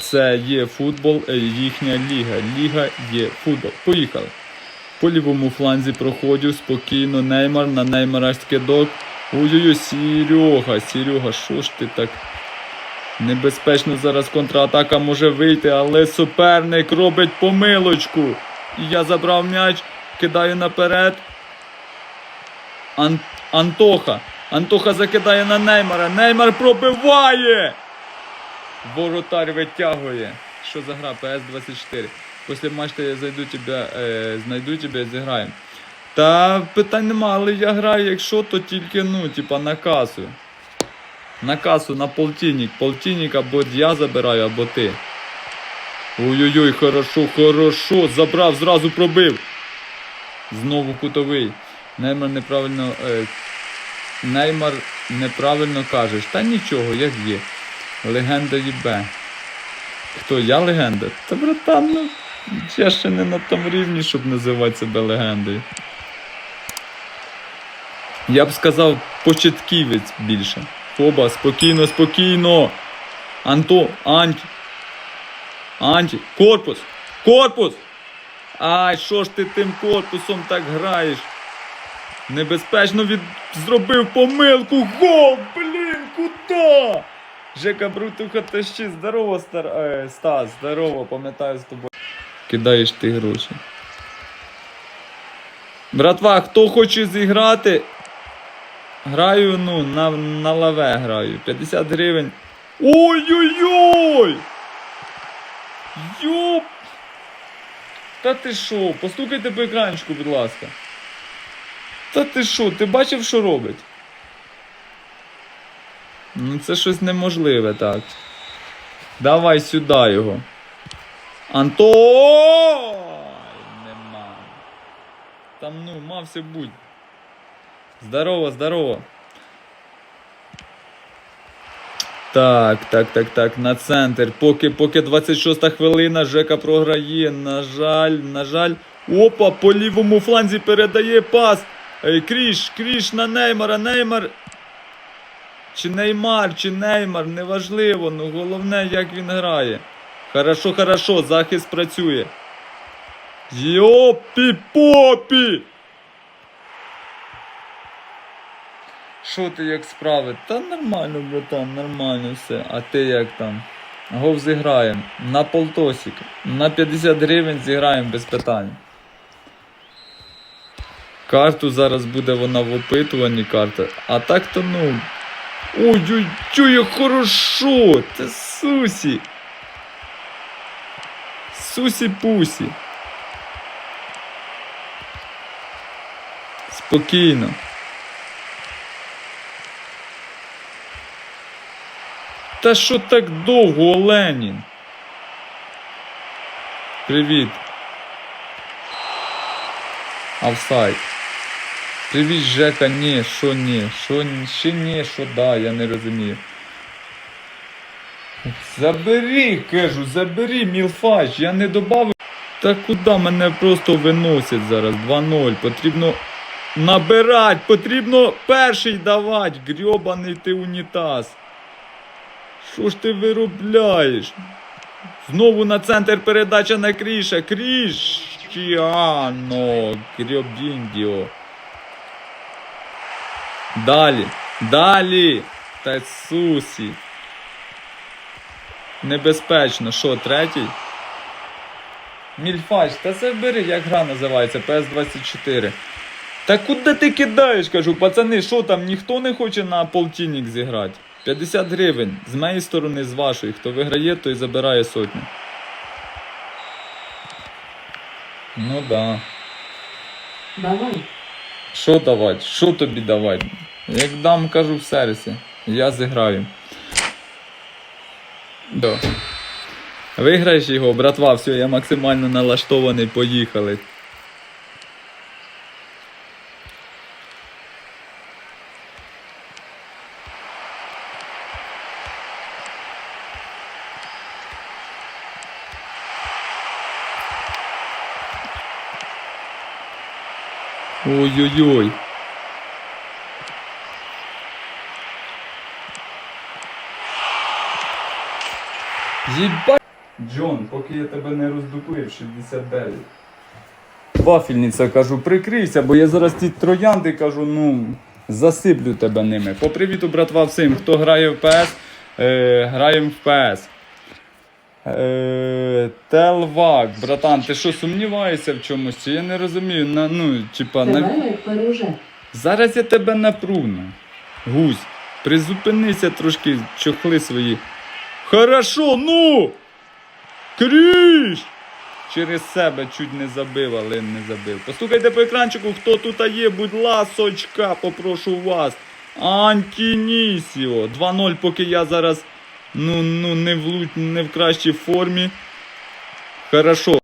Це є футбол, е, їхня ліга. Ліга є футбол. Поїхали. По лівому фланзі проходжу спокійно. Неймар на Неймара скидок. Ой-ой-ой, Серега, Серега, що ж ти так? Небезпечно зараз контратака може вийти, але суперник робить помилочку. Я забрав м'яч, кидаю наперед. Ан- Антоха. Антоха закидає на Неймара. Неймар пробиває. Воротар витягує. Що за гра? ПС-24. Після матчу я зайду тебе, е, знайду тебе, і зіграємо. Та питань нема, але я граю, якщо, то тільки, ну, типа на касу. На касу, на полтинник. Полтинник або я забираю, або ти. Ой-ой-ой, хорошо, хорошо. Забрав, зразу пробив. Знову кутовий. Неймар неправильно. Е, Неймар неправильно кажеш. Та нічого, як є. Легенда ЄБ. Хто? Я легенда? Та братан, ну. Я ще не на тому рівні, щоб називати себе легендою. Я б сказав початківець більше. Хоба, спокійно, спокійно. Анто, Анті. Анті. Корпус! Корпус! Ай, що ж ти тим корпусом так граєш? Небезпечно від... зробив помилку. Гол! Блін, куди? Жека Брутуха тащи, здорово, стар... е, Стас, здорово, пам'ятаю з тобою. Кидаєш ти гроші. Братва, хто хоче зіграти? Граю, ну, на, на лаве граю. 50 гривень. Ой-ой-ой! Йоп! Та ти що? Постукайте по екранчику, будь ласка. Та ти що, ти бачив, що робить? Ну, це щось неможливе, так. Давай сюди його. Антон! Нема. Там, ну, мався будь. Здорово, здорово. Так, так, так, так, на центр. Поки, поки 26 хвилина, Жека програє. На жаль, на жаль. Опа, по лівому фланзі передає пас. Ей, Кріш, Кріш на Неймара, Неймар. Чи Неймар, чи Неймар, неважливо, ну головне, як він грає. Хорошо, хорошо, захист працює. Йопі попі! Що ти як справи? Та нормально, братан, нормально все. А ти як там? Гов зіграємо. На полтосик. На 50 гривень зіграємо без питань. Карту зараз буде вона в опитуванні карта. А так то ну. Ой-ой-ой, як хорошо! Це Сусі! Сусі-пусі. Спокійно. Та що так довго, Оленін? Привіт. Офсайд. Привіт, Жека, ні, що ні, що ще ні, що да, я не розумію. Забери, кажу, забери, мілфач, я не добавив. Та куди мене просто виносять зараз? 2-0. Потрібно набирати, потрібно перший давати, грьобаний ти унітаз. Що ж ти виробляєш? Знову на центр передача на Кріша. Кріштіано Грьобдіндіо. Далі. Далі. Та сусі. Небезпечно. Що, третій? Мільфач, та забери, як гра називається, PS24. Та куди ти кидаєш, кажу, пацани, що там, ніхто не хоче на полтинник зіграти? 50 гривень. З моєї сторони, з вашої. Хто виграє, той забирає сотню. Ну да. Давай. Що давати? Що тобі давати? Як дам, кажу в сервісі. Я зіграю. Да. Виграєш його, братва, все, я максимально налаштований, поїхали. Ой-ой-ой. Єбать. Джон, поки я тебе не роздуплив, 69. Вафельниця, кажу, прикрийся, бо я зараз ті троянди кажу, ну, засиплю тебе ними. По привіту, братва, всім, хто грає в ПС, е, граємо в ПС. Е, Телвак, братан, ти що сумніваєшся в чомусь? Чи я не розумію. На, ну, типа, на... Зараз я тебе напруну. Гусь, призупинися трошки, чохли свої. Хорошо, ну! Кріш! Через себе чуть не забив, але не забив. Послухайте по екранчику, хто тут є, будь ласочка, попрошу вас. Антінісіо. 2-0, поки я зараз ну, ну, не, в, не в кращій формі. Хорошо.